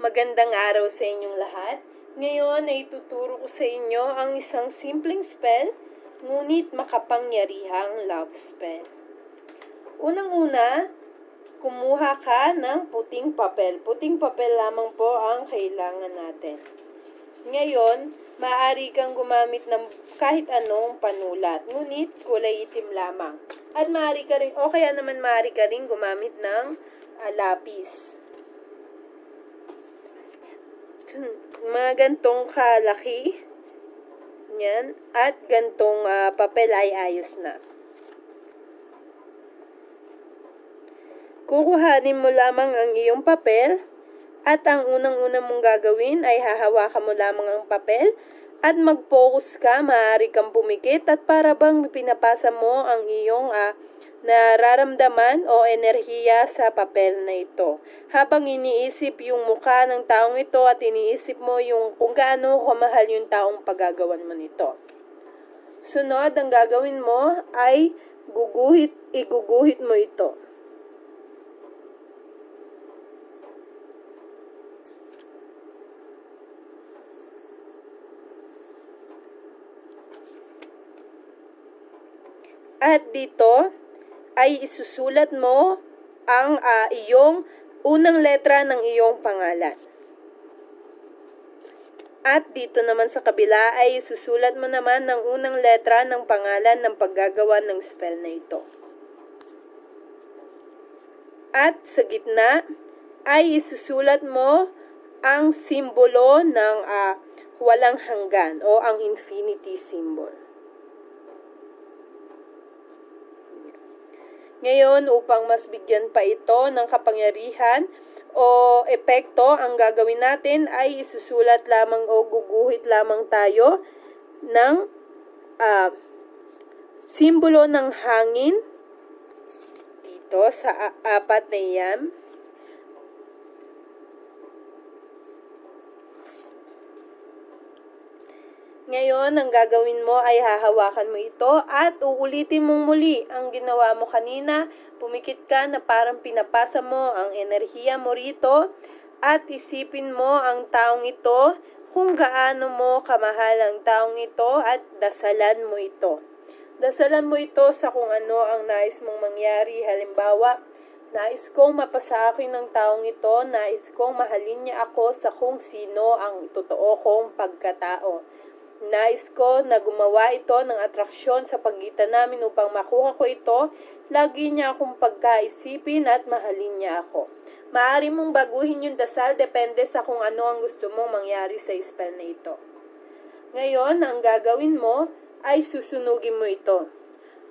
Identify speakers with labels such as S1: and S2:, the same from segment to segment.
S1: Magandang araw sa inyong lahat. Ngayon ay tuturo ko sa inyo ang isang simpleng spell, ngunit makapangyarihang love spell. Unang-una, kumuha ka ng puting papel. Puting papel lamang po ang kailangan natin. Ngayon, maaari kang gumamit ng kahit anong panulat, ngunit kulay itim lamang. At maaari ka rin, o kaya naman maaari ka rin gumamit ng ah, lapis. Mga gantong kalaki, yan, at gantong ah, papel ay ayos na. Kukuhanin mo lamang ang iyong papel. At ang unang-unang mong gagawin ay hahawakan mo lamang ang papel. At mag-focus ka, maaari kang pumikit. At para bang pinapasa mo ang iyong ah, nararamdaman o enerhiya sa papel na ito. Habang iniisip yung mukha ng taong ito at iniisip mo yung kung gaano kamahal yung taong paggagawan mo nito. Sunod, ang gagawin mo ay guguhit, iguguhit mo ito. At dito ay isusulat mo ang ah, iyong unang letra ng iyong pangalan. At dito naman sa kabila ay susulat mo naman ng unang letra ng pangalan ng paggagawa ng spell na ito. At sa gitna ay isusulat mo ang simbolo ng ah, walang hanggan o ang infinity symbol. Ngayon, upang mas bigyan pa ito ng kapangyarihan o epekto, ang gagawin natin ay isusulat lamang o guguhit lamang tayo ng ah, simbolo ng hangin dito sa apat na yan. Ngayon, ang gagawin mo ay hahawakan mo ito at uulitin mong muli ang ginawa mo kanina. Pumikit ka na parang pinapasa mo ang enerhiya mo rito at isipin mo ang taong ito kung gaano mo kamahal ang taong ito at dasalan mo ito. Dasalan mo ito sa kung ano ang nais mong mangyari. Halimbawa, nais kong mapasa akin ng taong ito, nais kong mahalin niya ako sa kung sino ang totoo kong pagkatao. Nais ko na gumawa ito ng atraksyon sa pagitan namin upang makuha ko ito, lagi niya akong pagkaisipin at mahalin niya ako. Maaari mong baguhin yung dasal depende sa kung ano ang gusto mong mangyari sa spell na ito. Ngayon, ang gagawin mo ay susunugin mo ito.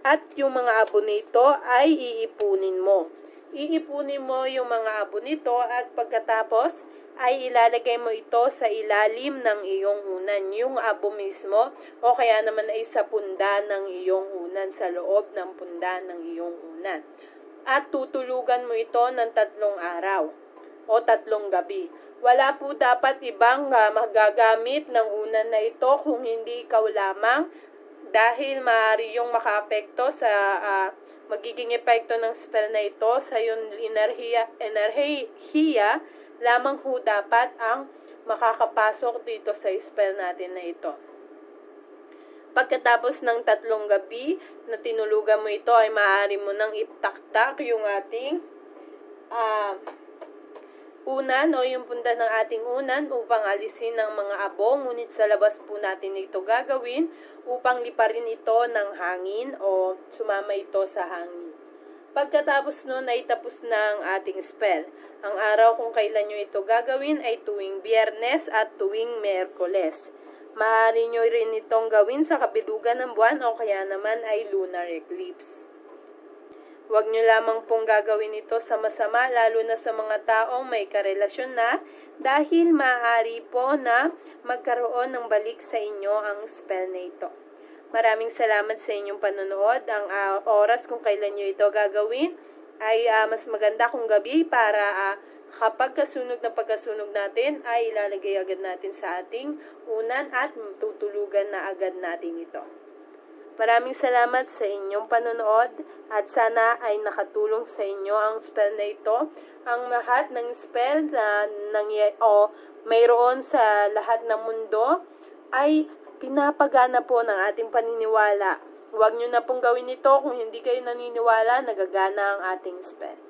S1: At yung mga abo nito ay iipunin mo. Iipunin mo yung mga abo nito at pagkatapos ay ilalagay mo ito sa ilalim ng iyong unan, yung abo mismo, o kaya naman ay sa punda ng iyong unan, sa loob ng punda ng iyong unan. At tutulugan mo ito ng tatlong araw o tatlong gabi. Wala po dapat ibang uh, magagamit ng unan na ito kung hindi ikaw lamang dahil maaari yung makaapekto sa ah, magiging epekto ng spell na ito sa yung enerhiya, enerhiya lamang ho dapat ang makakapasok dito sa spell natin na ito. Pagkatapos ng tatlong gabi na tinulugan mo ito ay maaari mo nang itaktak yung ating ah, unan o yung punta ng ating unan upang alisin ng mga abo. Ngunit sa labas po natin ito gagawin upang liparin ito ng hangin o sumama ito sa hangin. Pagkatapos nun ay tapos na ang ating spell. Ang araw kung kailan nyo ito gagawin ay tuwing biyernes at tuwing merkoles. Maaari nyo rin itong gawin sa kabilugan ng buwan o kaya naman ay lunar eclipse. Huwag nyo lamang pong gagawin ito sa masama lalo na sa mga taong may karelasyon na dahil maaari po na magkaroon ng balik sa inyo ang spell na ito. Maraming salamat sa inyong panonood. Ang ah, oras kung kailan nyo ito gagawin ay ah, mas maganda kung gabi para ah, kapag kasunog na pagkasunog natin ay ilalagay agad natin sa ating unan at tutulugan na agad natin ito. Maraming salamat sa inyong panonood at sana ay nakatulong sa inyo ang spell na ito. Ang lahat ng spell na nangy- o mayroon sa lahat ng mundo ay pinapagana po ng ating paniniwala. Huwag nyo na pong gawin ito kung hindi kayo naniniwala, nagagana ang ating spell.